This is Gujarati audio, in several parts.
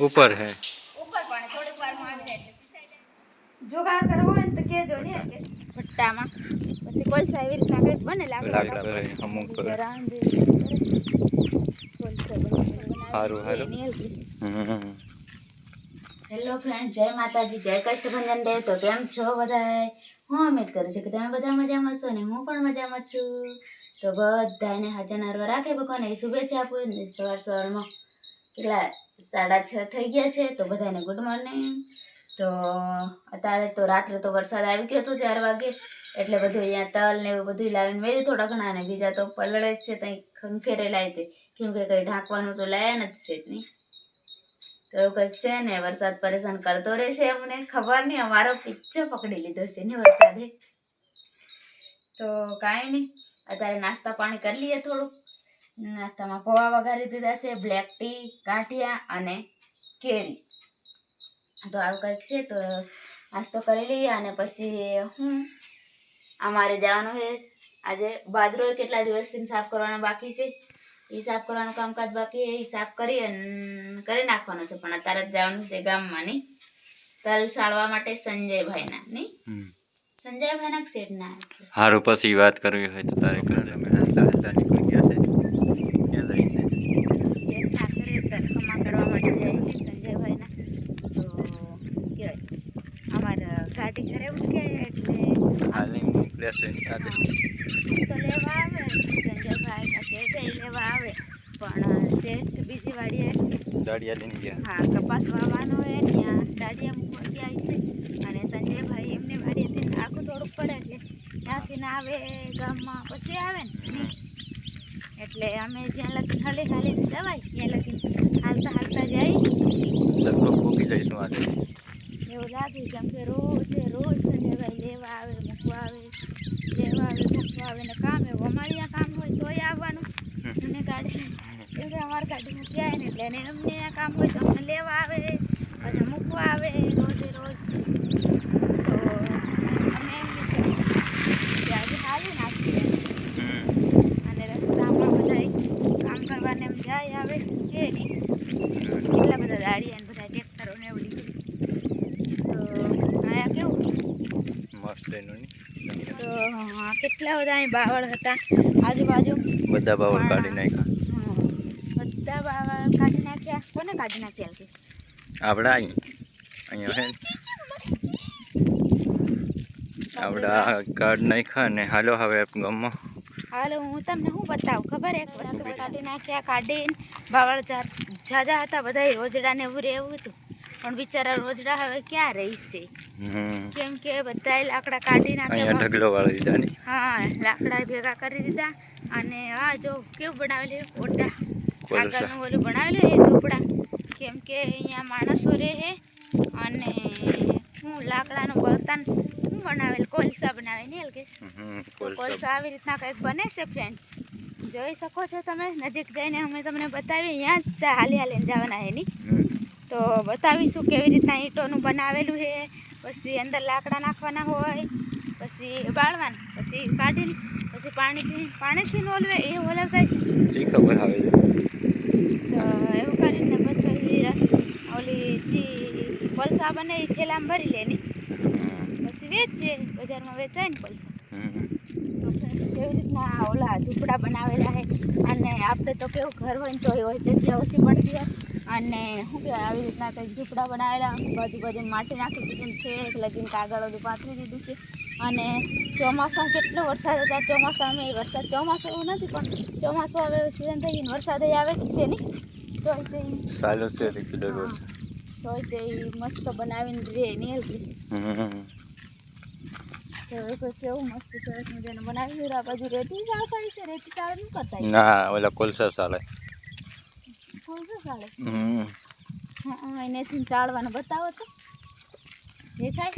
ઉપર હે ઉપર પણ થોડીક વારમાં આવી જાય એટલે પીસાઈ જાય. જોગાડ કરવો હોય ને તો કહેજો ને કે ભટ્ટામાં પછી કોલસા એવી રીતના કંઈક બને લાકડા લાકડા રહે અમુક પર હારું, હારું. હમ. હેલો ફ્રેન્ડ જય માતાજી જય કષ્ટભંજન દેવ તો કેમ છો બધાય હું ઉમેદ કરું છું કે તમે બધા મજામાં છો ને હું પણ મજામાં જ છું તો બધાને હાજર નરવા રાખે ભગવાન એ શુભેચ્છા આપું ને સવાર સવારમાં કેટલા સાડા છ થઈ ગયા છે, તો બધાને ગુડ મોર્નિંગ તો અત્યારે તો રાત્રે તો વરસાદ આવી ગયો હતો ચાર વાગે, એટલે બધું અહીંયા તલ ને એવું બધું લાવીને મેળ્યું થોડા ઘણા ને બીજા તો પલળે જ છે ત્યાં ખંખેરે લાવી તે કેમ કે કંઈ ઢાંકવાનું તો લાયા નથી સેટની તો એવું કંઈક છે ને, વરસાદ પરેશાન કરતો રહેશે અમને, ખબર નહીં, અમારો પીછો પકડી લીધો છે ને વરસાદે. તો કાંઈ નહીં, અત્યારે નાસ્તા પાણી કરી લઈએ થોડુંક. નાસ્તામાં પૌવા વઘારી દીધા છે બ્લેક ટી ગાંઠિયા અને કેરી. તો આવું કંઈક છે તો નાસ્તો કરી લઈએ અને પછી હું અમારે જવાનું છે. આજે બાજરો કેટલા દિવસથી સાફ કરવાનો બાકી છે? એ સાફ કરવાનું કામકાજ બાકી એ સાફ કરી અને કરી નાખવાનું છે પણ અત્યારે જ જવાનું છે ગામમાં નહીં? તલ સાળવા માટે સંજયભાઈના નહીં? સંજયભાઈના શેઠના? સારું પછી વાત કરવી હોય તો તારે કરજે અમે હાલતા હાલતા નીકળી ગયા છે ક્યાં જાય છે એ ઠાકરે તરખમા કરવા માટે જાય છે સંજયભાઈના તો કહેવાય અમારા ગાડી ઘરે ઉઠ્યા એટલે સાથે. તો લેવા આવે. પણ શેઠ બીજી વાડીએ દાડિયા લઈને ગયા. હા કપાસ વાવવાનો હોય ત્યાં દાડિયા મૂકવાથી આવી છે અને સંજયભાઈ એમની વાડીએથી આખું થોડુંક પડે છે ત્યાંથી આવે ગામમાં. પછી આવે ને એટલે અમે જ્યાં લગી હાલી હાલી જવાય ત્યાં લગી હાલતા હાલતા જાય. લગભગ મૂકી જઈશું આજે. એવું લાગે કેમ કે રોજ રોજ સંજયભાઈ લેવા આવે મૂકવા આવે. આવે મૂકવા આવે ને કામ એવું. અમારે ત્યાં કામ હોય તોય આવવાનું. અને ગાડી કેમ કે અમારી ગાડી મૂકી આવે ને એટલે એને એમને ત્યાં કામ હોય તો અમને લેવા આવે અને મૂકવા આવે રોજે રોજ તો અમે એમ વિચાર્યું કે આજે હાલી નાખીએ હમ. અને રસ્તામાં બધા કામ કરવાને એમ જાય આવે છે નહીં કેટલા બધા ગાડી અને બધા ટ્રેક્ટરો ને એવું લીધું તો અહીંયા કેવું મસ્ત એનું નહીં તો હા, કેટલા બધા અહીં બાવળ હતા. આજુબાજુ બધા બાવળ કાઢી નાખ્યા. બધા બાવળ કાઢી નાખ્યા. કોને કાઢી નાખ્યા આપણે અહીં. અહીંયા હે આપણે આ કાઢ નાખ્યા ને હાલો હવે ગામમાં. હાલો હું તમને શું બતાવું? ખબર એક વસ્તુ કાઢી નાખ્યા કાઢીને બાવળ જાજા હતા બધા રોજડા ને એવું રહેવું હતું. પણ બિચારા રોજડા હવે ક્યાં રહીશે. કેમ કે બધા લાકડા કાઢી નાખ્યા ઢગલો વાળી દીધા ની. હા લાકડા ભેગા કરી દીધા અને આ જો કેવું બનાવેલું ઓટા આગળનું ઓલું બનાવેલું એ ઝૂંપડા કેમ કે અહીંયા માણસો રહે અને હું લાકડાનું બળતણ હું બનાવેલ કોલસા બનાવે ને કે કોલસા. આવી રીતના કંઈક બને છે ફ્રેન્ડ્સ જોઈ શકો છો તમે નજીક જઈને અમે તમને બતાવીએ અહીંયા જ હાલી હાલીને જવાના એની. તો બતાવીશું કેવી રીતના ઈંટોનું બનાવેલું છે. પછી અંદર લાકડા નાખવાના હોય પછી બાળવાના પછી કાઢીને પછી પાણીથી પાણીથી ઓલવે એ ઓલવતા છે શી ખબર આવે છે. તો એવું કરીને પછી ઓલી જે કોલસા બને એ થેલામાં ભરી લેની. પછી વેચીએ બજારમાં વેચાય ને કોલસા કેવી રીતના ઓલા ઝૂંપડા બનાવેલા છે. અને આપણે તો કેવું ઘર હોય ને તો હોય જગ્યા ઓછી પડતી હોય. અને શું કહેવાય આવી રીતના કંઈક ઝૂંપડા બનાવેલા બધી બધી માટી નાખી દીધું છે લગીને કાગળ બધું પાથરી દીધું છે. અને ચોમાસા કેટલો વરસાદ હતા ચોમાસામાં એ વરસાદ ચોમાસું એવું નથી પણ ચોમાસું હવે સિઝન થઈ ગઈ વરસાદ આવે છે નહીં તો તે છે રેગ્યુલર રોજ તો તે મસ્ત બનાવીને રે બાજુ નહીં કરતા ના ઓલા કોલસા ચાલે. ફૂલ છે ચાલે હા એનેથી ચાળવાનું બતાવો તો. દેખાય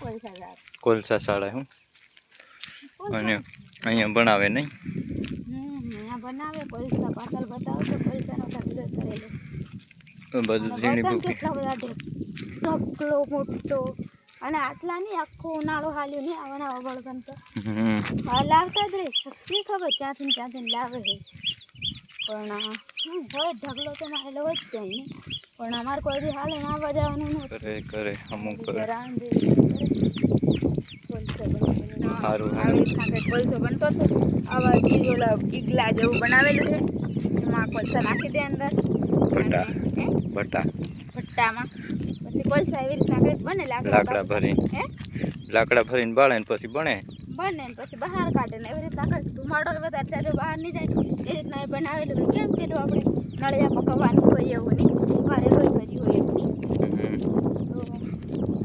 પૈસા કોલસા ચાલે હું. અને અહીંયા બનાવે નહીં? બનાવે. પૈસા પાછળ બતાવો તો પૈસાનો ઢગલો કરેલો. બધું ઝીણી ભૂકી. મોટો. અને આટલા નહીં આખો ઉનાળો હાલ્યો નહીં આવવાના બળતણ તો. હા લાવતા જ રહી. શક્તિ ખબર ત્યાંથી ત્યાંથી લાવે છે. પણ હોય ઢગલો તો મારેલો હોય જ જાય ને. પણ અમારે કોઈ બી હાલે ના બજાવવાનું નથી. કરે કરે અમુક કરે. સારું આવી રીતના કોલસો બનતો હતો આવા ઈ ઓલા જેવું બનાવેલું છે. એમાં કોલસા નાખી દે અંદર. ભટ્ટા. ભટ્ટામાં કોલસા એવી રીતના કંઈક બને લાકડા લાકડા ભરી હે? લાકડા ભરીને બાળે ને પછી બને. બને ને પછી બહાર કાઢે ને એવી રીતના કંઈક ધુમાડો વધારે ત્યારે બહાર નહીં જાય. એ રીતના એ બનાવેલું હોય કેમ પેલું આપણે? નળિયા પકવવાનું હોય એવું નહીં. મારે રોઈ કરી હોય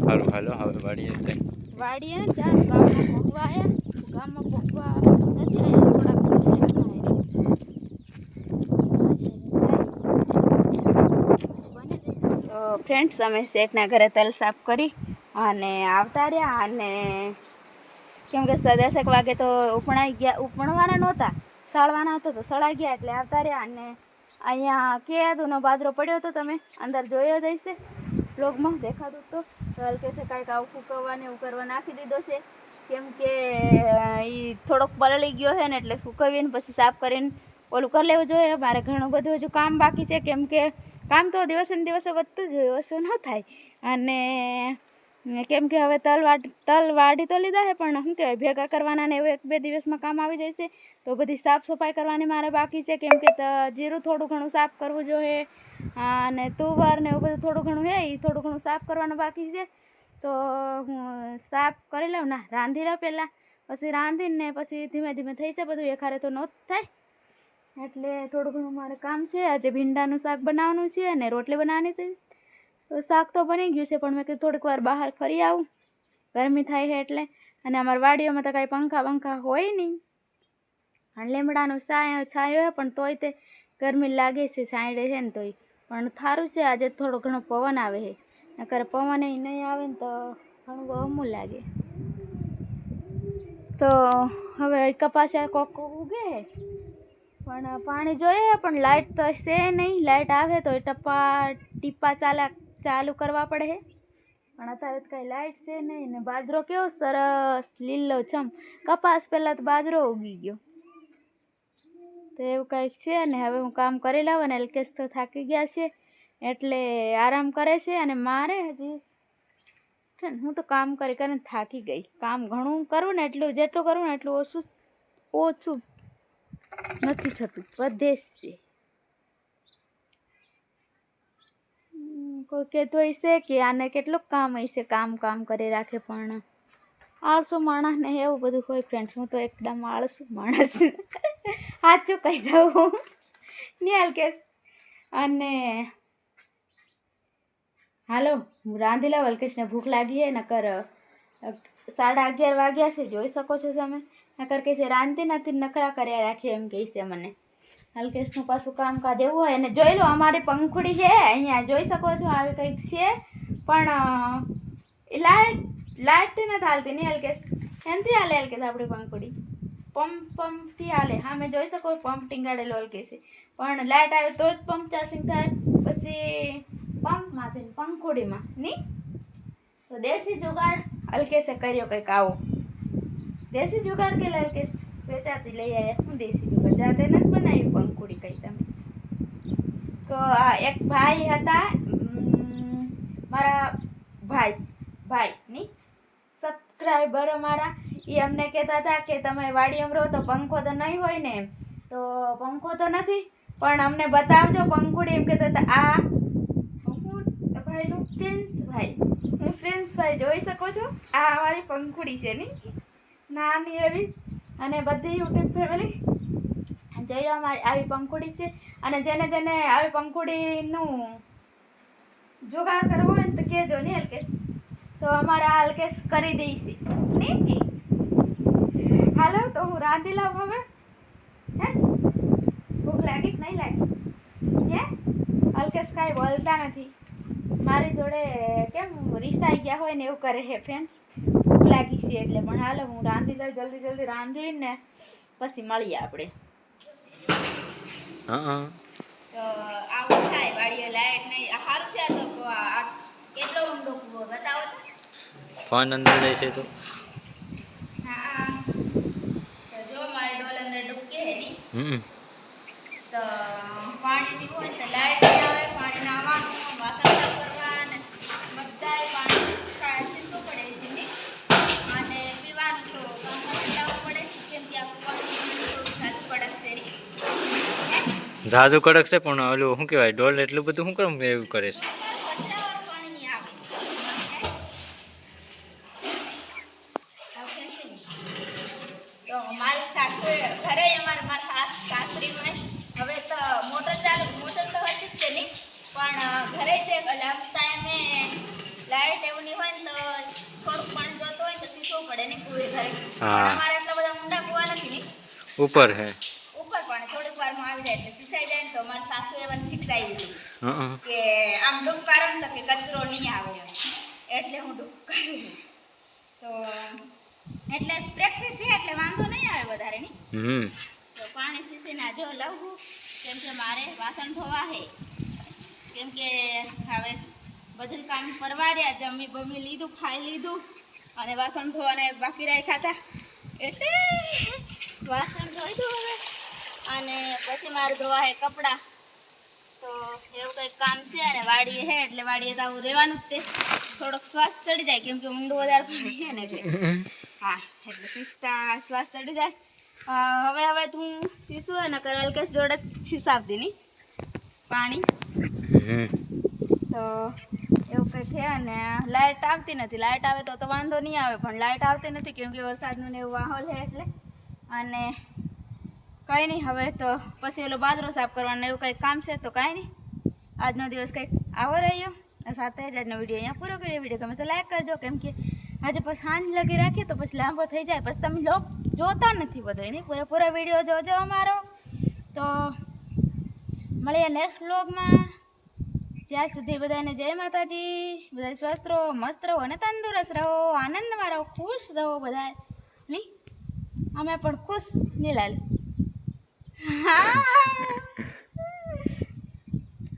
સારું હાલો હવે વાડીએ. વાડીએ ને ત્યાં ગામમાં પહોંચવા આવ્યા ગામમાં પહોંચવા નથી આવ્યા થોડાક તો ફ્રેન્ડ્સ અમે શેઠના ઘરે તલ સાફ કરી અને આવતા રહ્યા અને કેમ કે દસેક વાગે તો ઉપણાઈ ગયા, ઉપણવાના નહોતા, સળવાના હતો તો સળાઈ ગયા એટલે આવતા રહ્યા અને અહીંયા કેદુનો બાદરો પડ્યો હતો તમે અંદર જોયો જ હશે બ્લોગમાં દેખાતું તો. હાલ કે છે કાંઈક આવું ફૂકવવા ને એવું કરવા નાખી દીધો છે. કેમ કે એ થોડોક પલળી ગયો છે ને એટલે ફૂકવીને પછી સાફ કરીને ઓલું કરી લેવું જોઈએ. મારે ઘણું બધું હજુ કામ બાકી છે. કેમ કે કામ તો દિવસે ને દિવસે વધતું જ હોય, ઓછું ન થાય. અને કેમ કે હવે તલ વાટ, તલ વાઢી તો લીધા છે પણ શું કહેવાય, ભેગા કરવાના ને એવું એક બે દિવસમાં કામ આવી જાય છે. તો બધી સાફ સફાઈ કરવાની મારે બાકી છે, કેમ કે જીરું થોડું ઘણું સાફ કરવું જોઈએ, અને તુવર ને એવું બધું થોડું ઘણું છે એ થોડું ઘણું સાફ કરવાનું બાકી છે. તો હું સાફ કરી લઉં, ના રાંધી લઉં પહેલાં, પછી રાંધીને પછી ધીમે ધીમે થઈ જાય બધું એખારે તો ન થાય. એટલે થોડું ઘણું મારે કામ છે. આજે ભીંડાનું શાક બનાવવાનું છે અને રોટલી બનાવવાની છે. તો શાક તો બની ગયું છે, પણ મેં કીધું થોડીક વાર બહાર ફરી આવું. ગરમી થાય છે એટલે. અને અમારા વાડીઓમાં તો કાંઈ પંખા પંખા હોય નહીં. અને લીમડાનું છાંયો છાંયો પણ તોય તે ગરમી લાગે છે છાંયડે છે ને તોય. પણ સારું છે, આજે થોડો ઘણો પવન આવે છે. નકર પવન એ નહીં આવે ને તો ઘણું અમું લાગે. તો હવે કપાસિયા કોક ઉગે. પણ પાણી જોઈએ, પણ લાઇટ તો છે નહીં. લાઇટ આવે તો ટપ્પા ટીપા ચાલા, ચાલુ કરવા પડે પણ અત્યારે કાંઈ લાઇટ છે નહીં ને બાજરો કેવો સરસ લીલો છમ. કપાસ પહેલાં તો બાજરો ઉગી ગયો. તો એવું કંઈક છે ને, હવે હું કામ કરી લાવું ને એલકેશ તો થાકી ગયા છે. એટલે આરામ કરે છે અને મારે હજી ને, હું તો કામ કરી કરીને થાકી ગઈ. કામ ઘણું કરું ને, એટલું, જેટલું કરું ને, એટલું ઓછું ઓછું નથી થતું જ છે કોઈ કહેતો હશે કે આને કેટલું કામ હશે, કામ કામ કરી રાખે પણ આળસુ માણસને એવું બધું હોય ફ્રેન્ડ્સ હું તો એકદમ આળસુ માણસ. સાચું કહી દઉં નિહાલ કે અને હાલો હું રાંધી લઉં અલ્કેશને, ભૂખ લાગી હે નકર સાડા અગિયાર વાગ્યા છે, જોઈ શકો છો તમે નકર કહે છે રાંધતી નથી નખરા કર્યા રાખે એમ કહે છે મને. અલ્કેશનું પાછું કામકાજ એવું હોય, અને જોઈ લો, અમારી પંખુડી છે, અહીંયા જોઈ શકો છો, આવી કંઈક છે. પણ એ લાઇટ લાઇટથી નથી હાલતી નહીં અલ્કેશ? એનથી હાલે અલ્કેશ આપણી પંખુડી? પંપ, પંપથી હાલે. હા, મેં જોઈ શકો, પંપ ટીંગાડેલો અલ્કેશ પણ લાઇટ આવે તો જ પંપ ચાર્જિંગ થાય. પછી પંપમાંથી પંખુડીમાં નહીં તો દેશી જુગાડ અલ્કેશે કર્યો કંઈક આવો. દેશી જુગાડ કે અલ્કેશ વેચાતી લઈ આવ્યા હું દેશી જુગાડ જાતે નથી બનાવ્યું પંખુડી કઈ તમે? તો એક ભાઈ હતા મારા ભાઈ ભાઈ ની સબસ્ક્રાઈબર અમારા. એ અમને કહેતા હતા કે તમે વાડીમાં રહો તો પંખો તો નહીં હોય ને તો પંખો તો નથી, પણ અમને બતાવજો પંખુડી. એમ કહેતા હતા, આ ભાઈનું પ્રિન્સ ભાઈ. હું પ્રિન્સ ભાઈ જોઈ શકો છો? આ અમારી પંખુડી છે, નહીં? નાની એવી અને બધી યુટ્યુબ ફેમિલી જોઈ લો અમારી આવી પંખુડી છે. અને જેને જેને આવી પંખુડીનું જોગાડ કરવો હોય ને તો કહેજો ને હલકેશ તો અમારા હલકેશ કરી દઈશ. નહીં હાલો, તો હું રાંધી લઉં હવે. હે? ભૂખ લાગી કે નહીં લાગી? હે? હલકેશ કાંઈ બોલતા નથી. મારી જોડે કેમ રીસાઈ ગયા હોય ને એવું કરે હે ફ્રેન્ડ્સ ભૂખ લાગી છે એટલે પણ હાલો હું રાંધી લઉં જલ્દી જલ્દી રાંધીને પછી મળીએ આપણે. તો આવું થાય વાડીએ લાઈટ નહીં. સારું છે તો આ આ કેટલો ઊંડો કૂવો બતાવો ફોન અંદર રહેશે તો. હા જો મારે ડોલ અંદર ડૂબકે હે ની. હમ. તો પાણી પાણીની હોય તો લાઈટ આવે પાણી નાવાનું વાસણ સાફ કરવા અને બધાય પાણી કાઢી પડે જીની અને પીવાનું તો ગામમાં લાવવું પડે કેમ કે આપણું પાણી થોડું જાજુ કડક છે રી. ઝાઝુ કડક છે પણ ઓલું શું કહેવાય ડોલ એટલું બધું શું કામ એવું કરે છે? પાણી ઘરે જ ટાઈમે લાઇટ એવું નહીં હોય ને તો થોડુંક પાણી જોતું હોય તો સીસવું પડે ને ઘરે. અમારે એટલા બધા ઊંડા કુવા નથી ઉપર હે ઉપર પાણી થોડીક વારમાં આવી જાય એટલે સીસાઈ જાય ને તો મારી સાસુએ મને શીખડાવી દીધું કે આમ ડૂબકારો ને કે કચરો નહીં આવે એટલે હું ડૂબકારું છું. તો એટલે પ્રેક્ટિસ છે એટલે વાંધો નહીં આવે વધારે નહીં. તો પાણી સીસીને આ જો લઉં છું કેમ કે મારે વાસણ ધોવા હે કેમ કે હવે બધું કામ પરવાર્યા જમી બમી લીધું ખાઈ લીધું અને વાસણ ધોવાના એક બાકી રાખ્યા હતા. એટલે વાસણ ધોઈ દઉં હવે અને પછી મારે ધોવા હે કપડાં. તો એવું કંઈક કામ છે અને વાડીએ છે એટલે વાડીએ તો આવું રહેવાનું જ તે થોડોક શ્વાસ ચડી જાય કેમ કે ઊંડું વધારે પાણી છે ને એટલે. હા એટલે શિસ્તા શ્વાસ ચડી જાય. હવે હવે તું શીશું હોય ને કર અલ્કેશ જોડે જ દીની પાણી. તો એવું કંઈ છે અને લાઇટ આવતી નથી. લાઇટ આવે તો તો વાંધો નહીં આવે પણ લાઇટ આવતી નથી કેમ કે વરસાદનું ને એવું માહોલ છે એટલે. અને કંઈ નહીં, હવે તો પછી ઓલો બાદરો સાફ કરવાનો એવું કંઈક કામ છે તો કાંઈ નહીં. આજનો દિવસ કંઈક આવો રહ્યો સાથે જ આજનો વીડિયો અહીંયા પૂરો કર્યો. વીડિયો ગમે તો લાઈક કરજો, કેમ કે આજે પછી સાંજ લગી રાખીએ તો પછી લાંબો થઈ જાય. પછી તમે લોક જોતા નથી બધો એને પૂરેપૂરો વીડિયો જોજો અમારો. તો મળીએ નેક્સ્ટ વ્લોગમાં ત્યાં સુધી બધાને જય માતાજી. બધા સ્વસ્થ રહો, મસ્ત રહો અને તંદુરસ્ત રહો, આનંદમાં રહો, ખુશ રહો બધા અમે પણ ખુશ, નીલાલ. Ah!